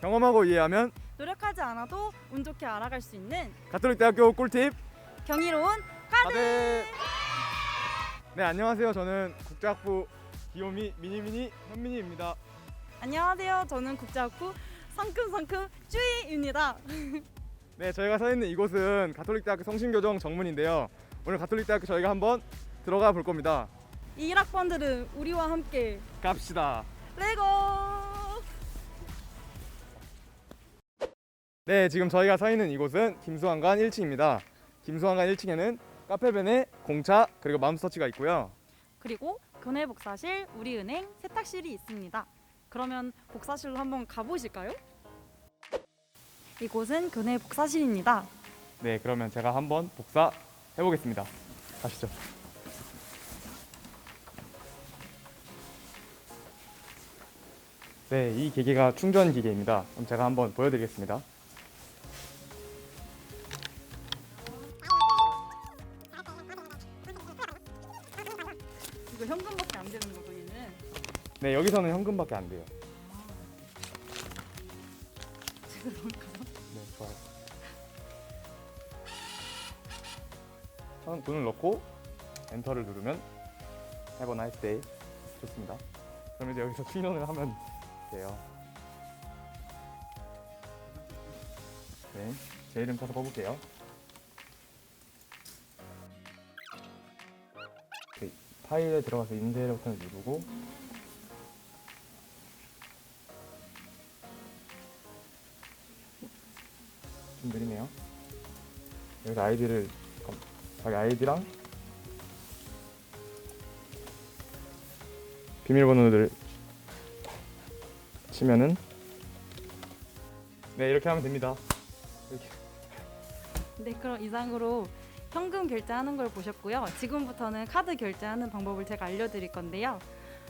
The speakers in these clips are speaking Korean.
경험하고 이해하면 노력하지 않아도 운 좋게 알아갈 수 있는 가톨릭 대학교 꿀팁 경이로운 카드. 다들 네 안녕하세요 저는 국제학부 귀요미 미니미니 현민이입니다 안녕하세요. 저는 국제학부 상큼상큼 쭈이입니다. 네 저희가 서 있는 이곳은 가톨릭 대학교 성신교정 정문인데요 오늘 가톨릭 대학교 저희가 한번 들어가 볼 겁니다 이 1학번들은 우리와 함께 갑시다 레고. 네 지금 저희가 서 있는 이곳은 김수환관 1층입니다 김수환관 1층에는 카페벤의 공차 그리고 맘스터치가 있고요 그리고 교내 복사실, 우리은행, 세탁실이 있습니다. 그러면 복사실로 한번 가보실까요? 이곳은 교내 복사실입니다. 네 그러면 제가 한번 복사 해보겠습니다 가시죠 네 이 기계가 충전 기계입니다 그럼 제가 한번 보여드리겠습니다 현금밖에 안 되는 거 여기는. 네 여기서는 현금밖에 안 돼요. 네 좋아요. 천- 돈을 넣고 엔터를 누르면 Have a nice day. 좋습니다. 그럼 이제 여기서 충전을 하면 돼요. 네, 제 이름 쳐서 뽑을게요 파일에 들어가서 인쇄 버튼을 누르고 좀 느리네요. 여기서 아이디를 검- 자기 아이디랑 비밀번호를 치면은 네 이렇게 하면 됩니다. 이렇게 네, 그럼 이상으로 현금 결제하는 걸 보셨고요. 지금부터는 카드 결제하는 방법을 제가 알려드릴 건데요.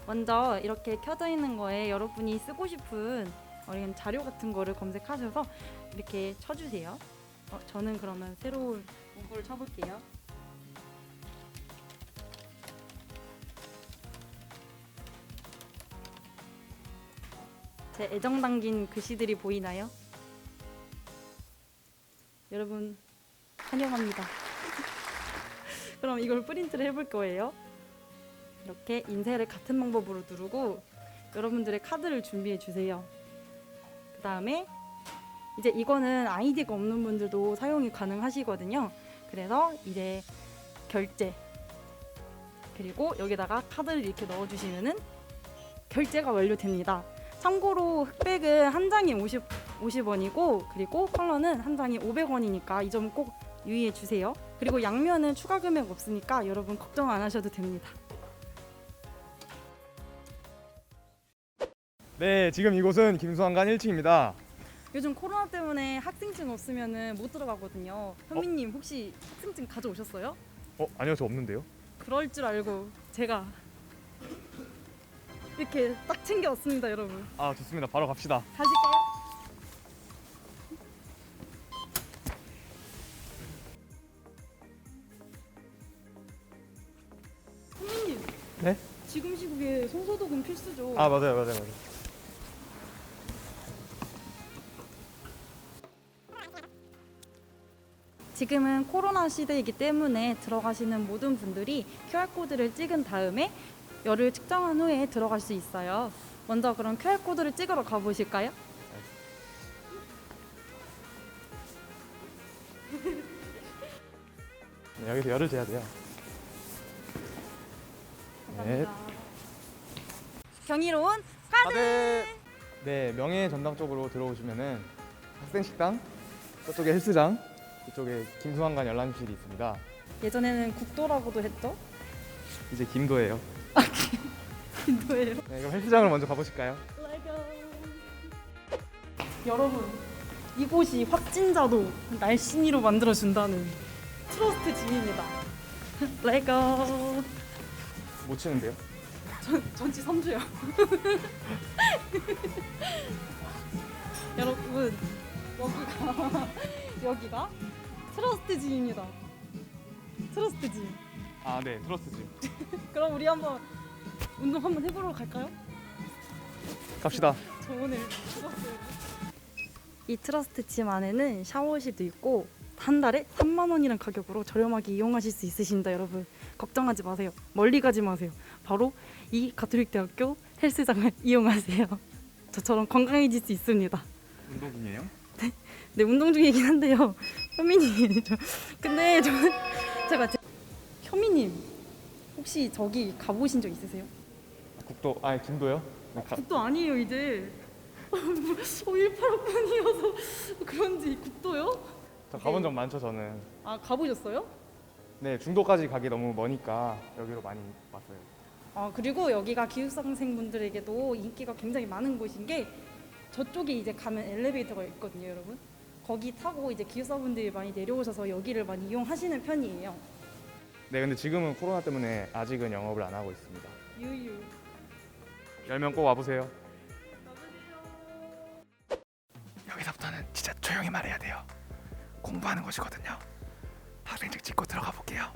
먼저 이렇게 켜져 있는 거에 여러분이 쓰고 싶은 어, 이런 자료 같은 거를 검색하셔서 이렇게 쳐주세요. 어, 저는 그러면 새로운 문구를 쳐볼게요. 제 애정 담긴 글씨들이 보이나요? 여러분 환영합니다. 그럼 이걸 프린트를 해볼 거예요. 이렇게 인쇄를 같은 방법으로 누르고 여러분들의 카드를 준비해 주세요. 그 다음에 이제 이거는 아이디가 없는 분들도 사용이 가능하시거든요. 그래서 이제 결제 그리고 여기다가 카드를 이렇게 넣어주시면은 결제가 완료됩니다. 참고로 흑백은 한 장이 50, 50원이고 그리고 컬러는 한 장이 500원이니까 이 점 꼭 유의해 주세요. 그리고 양면은 추가 금액 없으니까 여러분 걱정 안 하셔도 됩니다. 네 지금 이곳은 김수환관 1층입니다. 요즘 코로나 때문에 학생증 없으면은 못 들어가거든요. 현민님 혹시 학생증 가져오셨어요? 어 아니요 저 없는데요. 그럴 줄 알고 제가 이렇게 딱 챙겨왔습니다, 여러분. 아 좋습니다. 바로 갑시다. 가실까요? 지금 시국에 손소독은 필수죠. 아 맞아요 맞아요 맞아요. 지금은 코로나 시대이기 때문에 들어가시는 모든 분들이 QR코드를 찍은 다음에 열을 측정한 후에 들어갈 수 있어요. 먼저 그럼 QR코드를 찍으러 가보실까요? 네, 여기서 열을 재야 돼요. 네. 경이로운 카드! 네 명예 전당 쪽으로 들어오시면은 학생 식당 저쪽에 헬스장 이쪽에 김수환관 열람실이 있습니다. 예전에는 국도라고도 했죠? 이제 김도예요. 인도예요. 네 그럼 헬스장을 먼저 가보실까요? 여러분, 이곳이 확진자도 날씬이로 만들어준다는 트러스트 짐입니다. 레고. 못 치는데요? 전, 전치 3주요. 여러분, 여기가, 여기가 트러스트 짐입니다. 트러스트 짐. 아 네 트러스트 짐. 그럼 우리 한번 운동 한번 해보러 갈까요? 갑시다. 저 오늘 죽었어요. 이 트러스트 짐 안에는 샤워실도 있고 한 달에 3만 원이라는 가격으로 저렴하게 이용하실 수 있으십니다, 여러분. 걱정하지 마세요. 멀리 가지 마세요. 바로 이 가톨릭 대학교 헬스장을 이용하세요. 저처럼 건강해질 수 있습니다. 운동 중이에요? 네, 운동 중이긴 한데요. 현미님, 저, 근데 저, 제가 제, 현미님 혹시 저기 가보신 적 있으세요? 국도 아 김도요? 네, 가, 국도 아니에요 이제. 어, 186분이어서 그런지 국도요? 저 가본 적 많죠 저는. 아 가보셨어요? 네 중도까지 가기 너무 머니까 여기로 많이 왔어요. 아 그리고 여기가 기숙사생분들에게도 인기가 굉장히 많은 곳인 게 저쪽에 이제 가면 엘리베이터가 있거든요, 여러분. 거기 타고 이제 기숙사분들이 많이 내려오셔서 여기를 많이 이용하시는 편이에요. 네 근데 지금은 코로나 때문에 아직은 영업을 안 하고 있습니다. 유유. 열면 꼭 와보세요. 여기서부터는 진짜 조용히 말해야 돼요. 공부하는 곳이거든요. 학생증 찍고 들어가 볼게요.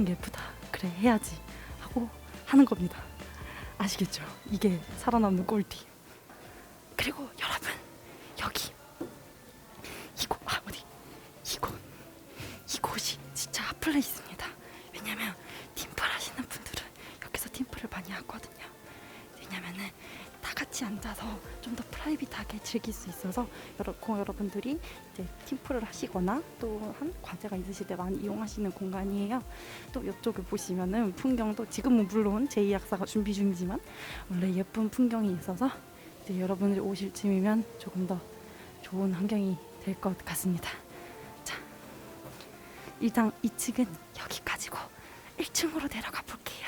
아, 풍경 예쁘다. 그래 해야지 하고 하는 겁니다. 아시겠죠? 이게 살아남는 꿀팁. 그리고 여러분 여기 이곳 아 어디 이곳 이곳이 진짜 핫플레이스입니다. 왜냐면 팀플 하시는 분들은 여기서 팀플을 많이 하거든요. 왜냐면은 다 같이 앉아서 좀 더 프라이빗하게 즐길 수 있어서 여러, 고- 여러분들이 이제 팀플을 하시거나 또한 과제가 있으실 때 많이 이용하시는 공간이에요. 또 이쪽을 보시면은 풍경도 지금은 물론 제2학사가 준비 중이지만 원래 예쁜 풍경이 있어서 이제 여러분들이 오실 쯤이면 조금 더 좋은 환경이 될 것 같습니다. 자, 일단 2층은 여기까지고 1층으로 내려가 볼게요.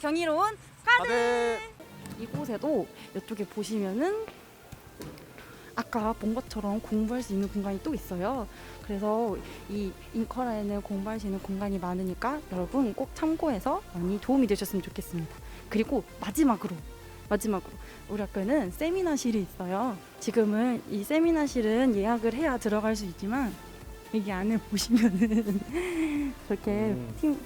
경이로운 다들 이곳에도 이쪽에 보시면은 아까 본 것처럼 공부할 수 있는 공간이 또 있어요. 그래서 이 인커라에는 공부할 수 있는 공간이 많으니까 여러분 꼭 참고해서 많이 도움이 되셨으면 좋겠습니다. 그리고 마지막으로 마지막으로 우리 학교에는 세미나실이 있어요. 지금은 이 세미나실은 예약을 해야 들어갈 수 있지만 여기 안에 보시면은 저렇게 음.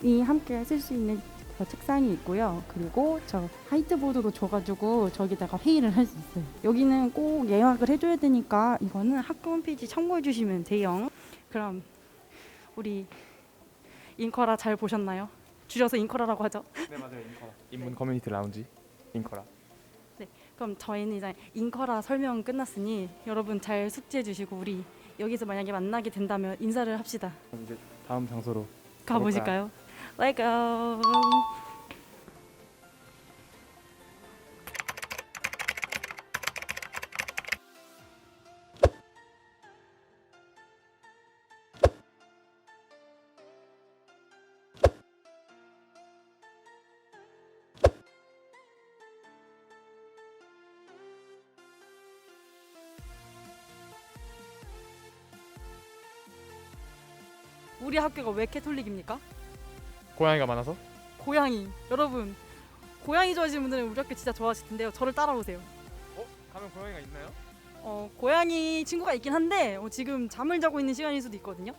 팀이 함께 쓸 수 있는 저 책상이 있고요. 그리고 저 화이트보드도 줘가지고 저기다가 회의를 할 수 있어요. 여기는 꼭 예약을 해줘야 되니까 이거는 학교 홈페이지 참고해 주시면 돼요. 그럼 우리 인커라 잘 보셨나요? 줄여서 인커라라고 하죠. 네 맞아요 인커라. 인문 커뮤니티 라운지 인커라. 그럼 저희는 이제 인커라 설명 끝났으니 여러분 잘 숙지해 주시고 우리 여기서 만약에 만나게 된다면 인사를 합시다. 그럼 이제 다음 장소로 가보실까요? Go. 우리 학교가 왜 캐톨릭입니까? 고양이가 많아서? 고양이 여러분 고양이 좋아하시는 분들은 우리 학교 진짜 좋아하실 텐데요. 저를 따라오세요. 어? 가면 고양이가 있나요? 어, 고양이 친구가 있긴 한데 어, 지금 잠을 자고 있는 시간일 수도 있거든요.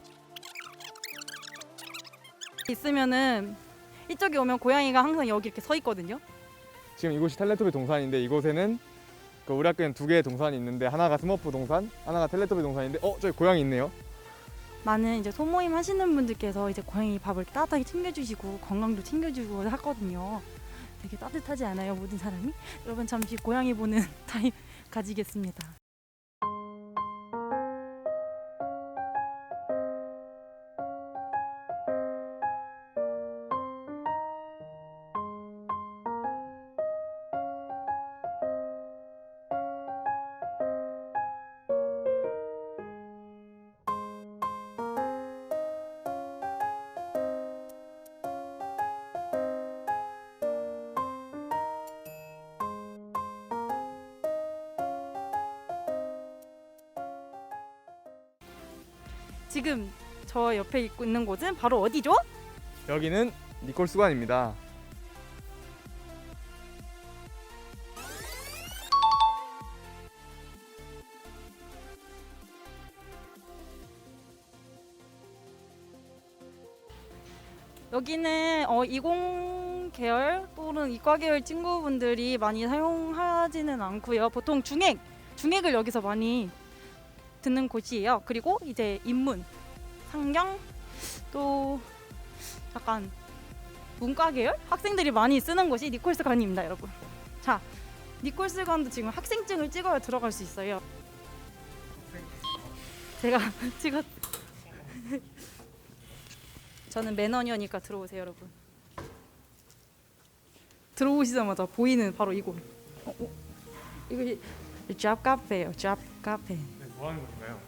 있으면은 이쪽에 오면 고양이가 항상 여기 이렇게 서 있거든요. 지금 이곳이 텔레토비 동산인데 이곳에는 그 우리 학교엔 두 개의 동산이 있는데 하나가 스머프 동산, 하나가 텔레토비 동산인데 어 저기 고양이 있네요. 많은 이제 소모임 하시는 분들께서 이제 고양이 밥을 따뜻하게 챙겨주시고 건강도 챙겨주고 하거든요. 되게 따뜻하지 않아요 모든 사람이? 여러분 잠시 고양이 보는 타임 가지겠습니다. 지금 저 옆에 있고 있는 곳은 바로 어디죠? 여기는 니콜 수관입니다. 여기는 어, 이공 계열 또는 이과 계열 친구분들이 많이 사용하지는 않고요. 보통 중액, 중액을 여기서 많이 듣는 곳이에요. 그리고 이제 인문, 상경, 또 약간 문과 계열 학생들이 많이 쓰는 곳이 니콜스관입니다, 여러분. 자, 니콜스관도 지금 학생증을 찍어야 들어갈 수 있어요. 제가 찍었. 저는 매너녀니까 들어오세요, 여러분. 들어오시자마자 보이는 바로 이곳. 어, 어. 이거 잡 카페예요. 잡 카페. 네, 뭐 하는 건가요?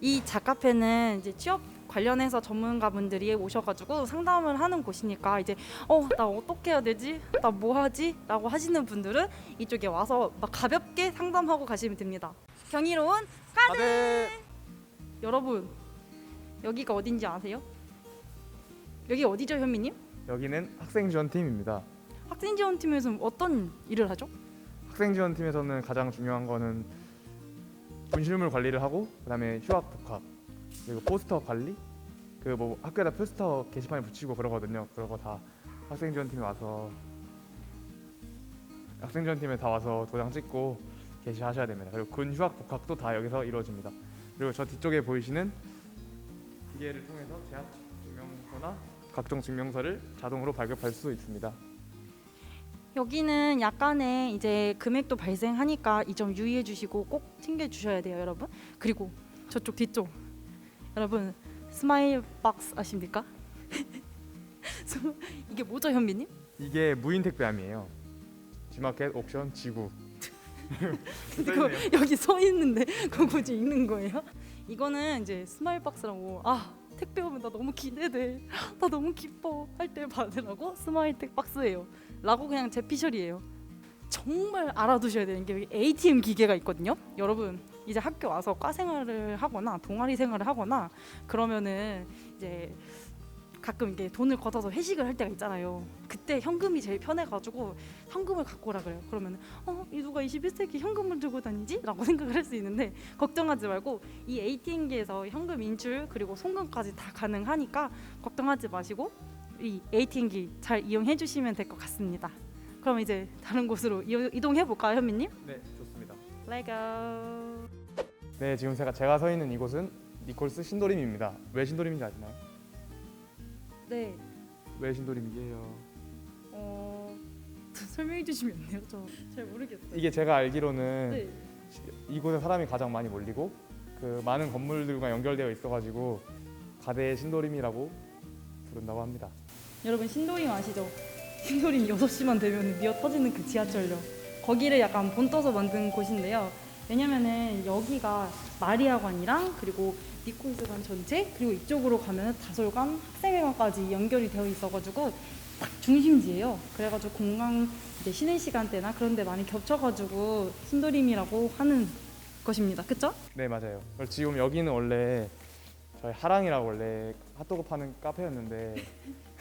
이 잡카페는 이제 취업 관련해서 전문가분들이 오셔가지고 상담을 하는 곳이니까 이제 어 나 어떻게 해야 되지? 나 뭐 하지?라고 하시는 분들은 이쪽에 와서 막 가볍게 상담하고 가시면 됩니다. 경이로운 다들 여러분 여기가 어딘지 아세요? 여기 어디죠, 현미님? 여기는 학생 지원 팀입니다. 학생 지원팀에서 어떤 일을 하죠? 학생 지원 팀에서는 가장 중요한 거는 분실물 관리를 하고 그다음에 휴학 복학 그리고 포스터 관리 그 뭐 학교에다 포스터 게시판에 붙이고 그러거든요. 거다 학생 지원 팀에 와서 학생 지원 팀에 다 와서 도장 찍고 게시하셔야 됩니다. 그리고 군 휴학 복학도 다 여기서 이루어집니다. 그리고 저 뒤쪽에 보이시는 기계를 통해서 재학 증명서나 각종 증명서를 자동으로 발급할 수 있습니다. 여기는 약간의 이제 금액도 발생하니까 이 점 유의해 주시고 꼭 챙겨 주셔야 돼요, 여러분. 그리고 저쪽 뒤쪽 여러분 스마일 박스 아십니까? 이게 뭐죠, 현미님? 이게 무인 택배함이에요. 지마켓 옥션 지구. 이거 여기 써 있는데 그거 굳이 읽는 거예요? 이거는 이제 스마일 박스라고 아 택배 오면 나 너무 기대돼 나 너무 기뻐 할 때 받으라고 스마일 택 박스예요 라고 그냥 제 피셜이에요. 정말 알아두셔야 되는 게 ATM 기계가 있거든요. 여러분 이제 학교 와서 과 생활을 하거나 동아리 생활을 하거나 그러면은 이제 가끔 이게 돈을 걷어서 회식을 할 때가 있잖아요. 그때 현금이 제일 편해가지고 현금을 갖고 오라 그래요. 그러면 어, 이 누가 21세기 현금을 들고 다니지? 라고 생각을 할 수 있는데 걱정하지 말고 이 ATM기에서 현금 인출 그리고 송금까지 다 가능하니까 걱정하지 마시고 이 ATM기 잘 이용해 주시면 될 것 같습니다. 그럼 이제 다른 곳으로 이- 이동해 볼까요, 현미님? 네, 좋습니다. Let's go. 네, 지금 제가 제가 서 있는 이곳은 니콜스 신도림입니다. 왜 신도림인지 아시나요? 네. 왜 신도림이에요? 어 설명해 주시면 안 돼요? 저 잘 모르겠어요. 이게 제가 알기로는 네. 이곳에 사람이 가장 많이 몰리고 그 많은 건물들과 연결되어 있어가지고 가대 신도림이라고 부른다고 합니다. 여러분 신도림 아시죠? 신도림 6시만 되면 미어 터지는 그 지하철역 거기를 약간 본떠서 만든 곳인데요 왜냐면은 여기가 마리아관이랑 그리고 니콜스관 전체 그리고 이쪽으로 가면 다솔관 학생회관까지 연결이 되어 있어가지고 딱 중심지예요 그래가지고 공강 이제 쉬는 시간대나 그런 데 많이 겹쳐가지고 신도림이라고 하는 것입니다 그쵸? 네, 맞아요. 그리고 지금 여기는 원래 저희 하랑이라고 원래 핫도그 파는 카페였는데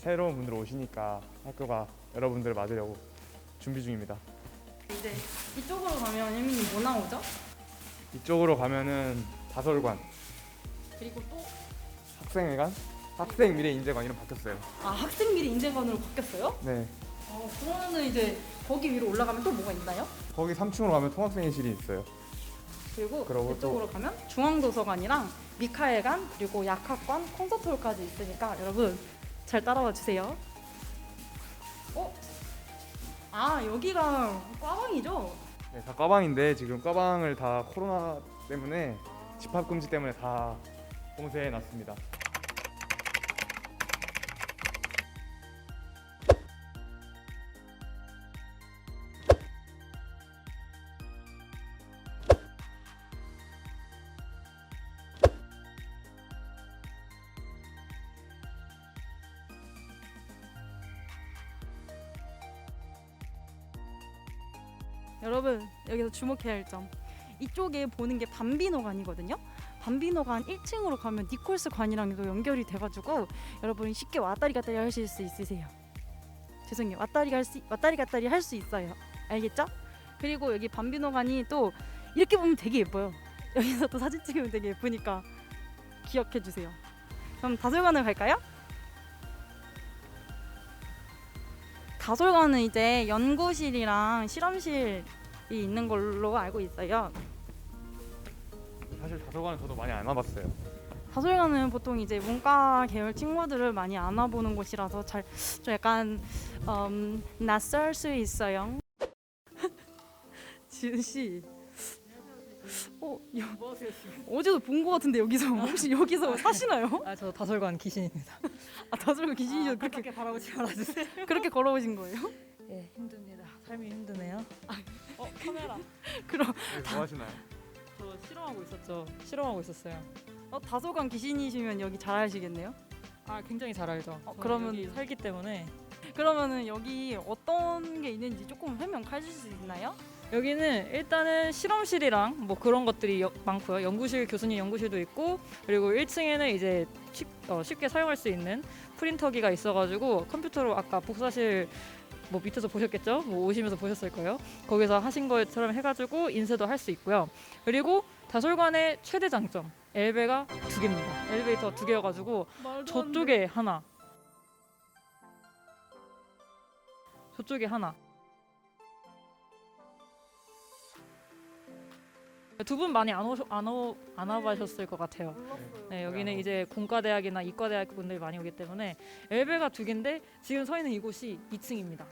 새로운 분들 오시니까 학교가 여러분들을 맞으려고 준비 중입니다. 이제 이쪽으로 가면 예민이 뭐 나오죠? 이쪽으로 가면은 다설관, 그리고 또 학생회관, 학생 미래 인재관 이름 바뀌었어요. 아, 학생 미래 인재관으로 바뀌었어요? 네. 어, 그러면은 이제 거기 위로 올라가면 또 뭐가 있나요? 거기 3층으로 가면 통학생회실이 있어요. 그리고 그러고 이쪽으로 가면 중앙도서관이랑 미카엘관 그리고 약학관 콘서트홀까지 있으니까 여러분 잘 따라와 주세요. 어? 아 여기가 꽈방이죠? 네, 다 과방인데 지금 과방을 다 코로나 때문에 집합 금지 때문에 다 봉쇄해 놨습니다. 여러분 여기서 주목해야 할 점. 이쪽에 보는 게 밤비노관이거든요. 밤비노관 1층으로 가면 니콜스 관이랑도 연결이 돼가지고 여러분 쉽게 왔다리 갔다리 하실 수 있으세요. 죄송해요. 왔다리 갈 수 왔다리 갔다리 할 수 있어요. 알겠죠? 그리고 여기 밤비노관이 또 이렇게 보면 되게 예뻐요. 여기서 또 사진 찍으면 되게 예쁘니까 기억해 주세요. 그럼 다솔관을 갈까요? 다솔관은 이제 연구실이랑 실험실이 있는 걸로 알고 있어요. 사실 다소관은 저도 많이 안 와봤어요. 다솔관은 보통 이제 문과 계열 친구들을 많이 안 와보는 곳이라서 잘 좀 약간 음, 낯설 수 있어요. 지은 씨. 어, 여, 어제도 본 것 같은데 여기서 혹시 여기서 사시나요? 아 저 다솔관 귀신입니다. 아 다솔관 귀신이죠. 그렇게 그렇게 바라보지 말아주세요. 그렇게 걸어오신 거예요? 예 힘듭니다. 삶이 힘드네요. 어 카메라. 그럼 뭐 하시나요? 저 실험하고 있었죠. 실험하고 있었어요. 어, 다솔관 귀신이시면 여기 잘 아시겠네요? 아 굉장히 잘 알죠. 어, 저는 그러면- 여기 살기 때문에 그러면은 여기 어떤 게 있는지 조금 설명 해주실 수 있나요? 여기는 일단은 실험실이랑 뭐 그런 것들이 여- 많고요. 연구실 교수님 연구실도 있고 그리고 1층에는 이제 쉽, 어, 쉽게 사용할 수 있는 프린터기가 있어가지고 컴퓨터로 아까 복사실 뭐 밑에서 보셨겠죠? 뭐 오시면서 보셨을 거예요. 거기서 하신 것처럼 해가지고 인쇄도 할 수 있고요. 그리고 다솔관의 최대 장점 엘베가 두 개입니다. 엘리베이터 두 개여가지고 저쪽에 하나, 저쪽에 하나. 두 분 많이 안 오셔 안, 오, 안 와보셨을 것 같아요. 네, 여기는 이제 공과대학이나 이과대학 분들이 많이 오기 때문에 엘베가 두 개인데 지금 서 있는 이곳이 2층입니다.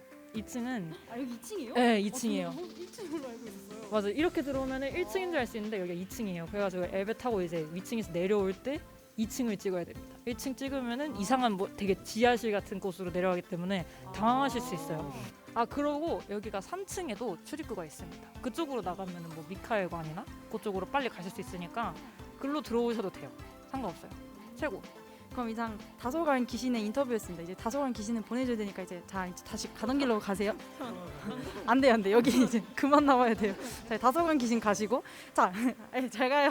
2층은 아 여기 2층이에요? 네, 2층이에요. 1층으로 알고 있었어요. 맞아 이렇게 들어오면 1층인 줄 알 수 있는데 여기가 2층이에요. 그래가지고 엘베 타고 이제 위층에서 내려올 때 2층을 찍어야 됩니다. 1층 찍으면은 이상한 뭐 되게 지하실 같은 곳으로 내려가기 때문에 당황하실 수 있어요. 아 그러고 여기가 3층에도 출입구가 있습니다. 그쪽으로 나가면은 뭐 미카엘관이나 그쪽으로 빨리 가실 수 있으니까 글로 들어오셔도 돼요. 상관없어요. 최고. 그럼 이상 다솔관 귀신의 인터뷰였습니다. 이제 다솔관 귀신은 보내줘야 되니까 이제 자 이제 다시 가던 길로 가세요. 안 돼요 안 돼. 여기 이제 그만 나와야 돼요. 자 다솔관 귀신 가시고 자잘 가요.